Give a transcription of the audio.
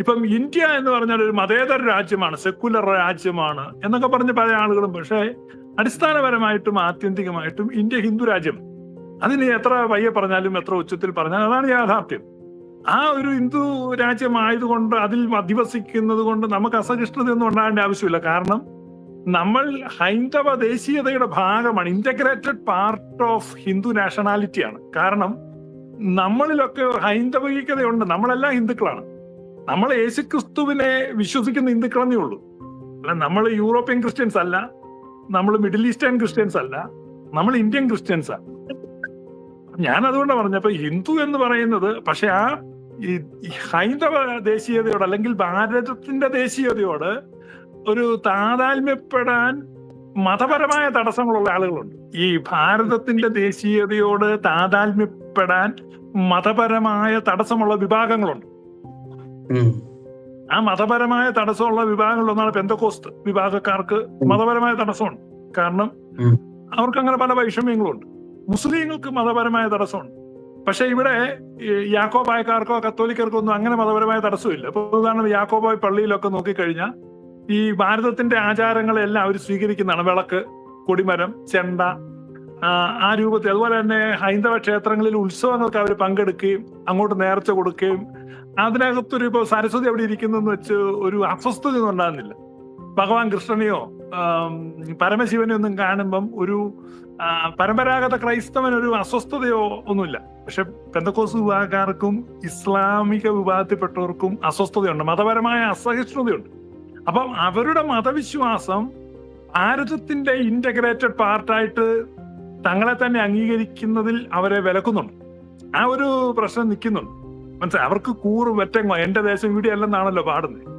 ഇപ്പം ഇന്ത്യ എന്ന് പറഞ്ഞാൽ ഒരു മതേതര രാജ്യമാണ് സെക്കുലർ രാജ്യമാണ് എന്നൊക്കെ പറഞ്ഞ പല ആളുകളും പക്ഷേ അടിസ്ഥാനപരമായിട്ടും ആത്യന്തികമായിട്ടും ഇന്ത്യ ഹിന്ദു രാജ്യം. അതിന് എത്ര പയ്യെ പറഞ്ഞാലും എത്ര ഉച്ചത്തിൽ പറഞ്ഞാലും അതാണ് യാഥാർത്ഥ്യം. ആ ഒരു ഹിന്ദു രാജ്യമായതുകൊണ്ട് അതിൽ അധിവസിക്കുന്നത് കൊണ്ട് നമുക്ക് അസഹിഷ്ണുതയൊന്നും ഉണ്ടാകേണ്ട ആവശ്യമില്ല. കാരണം നമ്മൾ ഹൈന്ദവ ദേശീയതയുടെ ഭാഗമാണ്. ഇന്റഗ്രേറ്റഡ് പാർട്ട് ഓഫ് ഹിന്ദു നാഷണാലിറ്റിയാണ് കാരണം നമ്മളിലൊക്കെ ഹൈന്ദവികതയുണ്ട്. നമ്മളെല്ലാം ഹിന്ദുക്കളാണ്. നമ്മൾ യേശുക്രിസ്തുവിനെ വിശ്വസിക്കുന്ന ഹിന്ദുക്കളെന്നേ ഉള്ളൂ. അല്ല നമ്മൾ യൂറോപ്യൻ ക്രിസ്ത്യൻസ് അല്ല നമ്മൾ മിഡിൽ ഈസ്റ്റേൺ ക്രിസ്ത്യൻസ് അല്ല നമ്മൾ ഇന്ത്യൻ ക്രിസ്ത്യൻസാ ഞാൻ അതുകൊണ്ട് പറഞ്ഞപ്പോ ഹിന്ദു എന്ന് പറയുന്നത് പക്ഷെ ആ ഈ ഹൈന്ദവ ദേശീയതയോട് അല്ലെങ്കിൽ ഭാരതത്തിന്റെ ദേശീയതയോട് ഒരു താതാത്മ്യപ്പെടാൻ മതപരമായ തടസ്സങ്ങളുള്ള ആളുകളുണ്ട്. ഈ ഭാരതത്തിന്റെ ദേശീയതയോട് താതാത്മ്യപ്പെടാൻ മതപരമായ തടസ്സമുള്ള വിഭാഗങ്ങളുണ്ട്. ആ മതപരമായ തടസ്സമുള്ള വിഭാഗങ്ങളിലൊന്നാണ് പെന്തക്കോസ്ത്. വിഭാഗക്കാർക്ക് മതപരമായ തടസ്സമുണ്ട്. കാരണം. അവർക്ക് അങ്ങനെ പല വൈഷമ്യങ്ങളുണ്ട്. മുസ്ലിങ്ങൾക്ക് മതപരമായ തടസ്സമുണ്ട്. പക്ഷെ ഇവിടെ യാക്കോബായക്കാർക്കോ കത്തോലിക്കർക്കോ ഒന്നും അങ്ങനെ മതപരമായ തടസ്സമില്ല. ഇപ്പൊ ഉദാഹരണം യാക്കോബായ് പള്ളിയിലൊക്കെ നോക്കിക്കഴിഞ്ഞാൽ ഈ ഭാരതത്തിന്റെ ആചാരങ്ങളെല്ലാം അവർ സ്വീകരിക്കുന്നതാണ്. വിളക്ക് കൊടിമരം ചെണ്ട ആ രൂപത്തിൽ. അതുപോലെ തന്നെ ഹൈന്ദവ ക്ഷേത്രങ്ങളിൽ ഉത്സവങ്ങൾക്ക് അവർ പങ്കെടുക്കുകയും അങ്ങോട്ട് നേർച്ച കൊടുക്കുകയും അതിനകത്തൊരു ഇപ്പൊ സരസ്വതി അവിടെ ഇരിക്കുന്നെന്ന് വെച്ച് ഒരു അസ്വസ്ഥത ഒന്നും ഉണ്ടാകുന്നില്ല. ഭഗവാൻ കൃഷ്ണനെയോ പരമശിവനെ ഒന്നും കാണുമ്പം ഒരു പരമ്പരാഗത ക്രൈസ്തവൻ ഒരു അസ്വസ്ഥതയോ ഒന്നുമില്ല. പക്ഷെ പെന്തക്കോസ് വിഭാഗക്കാർക്കും ഇസ്ലാമിക വിഭാഗത്തിൽപ്പെട്ടവർക്കും അസ്വസ്ഥതയുണ്ട്. മതപരമായ അസഹിഷ്ണുതയുണ്ട്. അപ്പം അവരുടെ മതവിശ്വാസം ഭാരതത്തിന്റെ ഇന്റഗ്രേറ്റഡ് പാർട്ടായിട്ട് തങ്ങളെ തന്നെ അംഗീകരിക്കുന്നതിൽ അവരെ വിലക്കുന്നുണ്ട്. ആ ഒരു പ്രശ്നം നിൽക്കുന്നുണ്ട്. മനസ്സിലായി? അവർക്ക് കൂറ് വെറ്റങ്ങോ എന്റെ ദേശം ഇവിടെ അല്ലെന്നാണല്ലോ പാടുന്നത്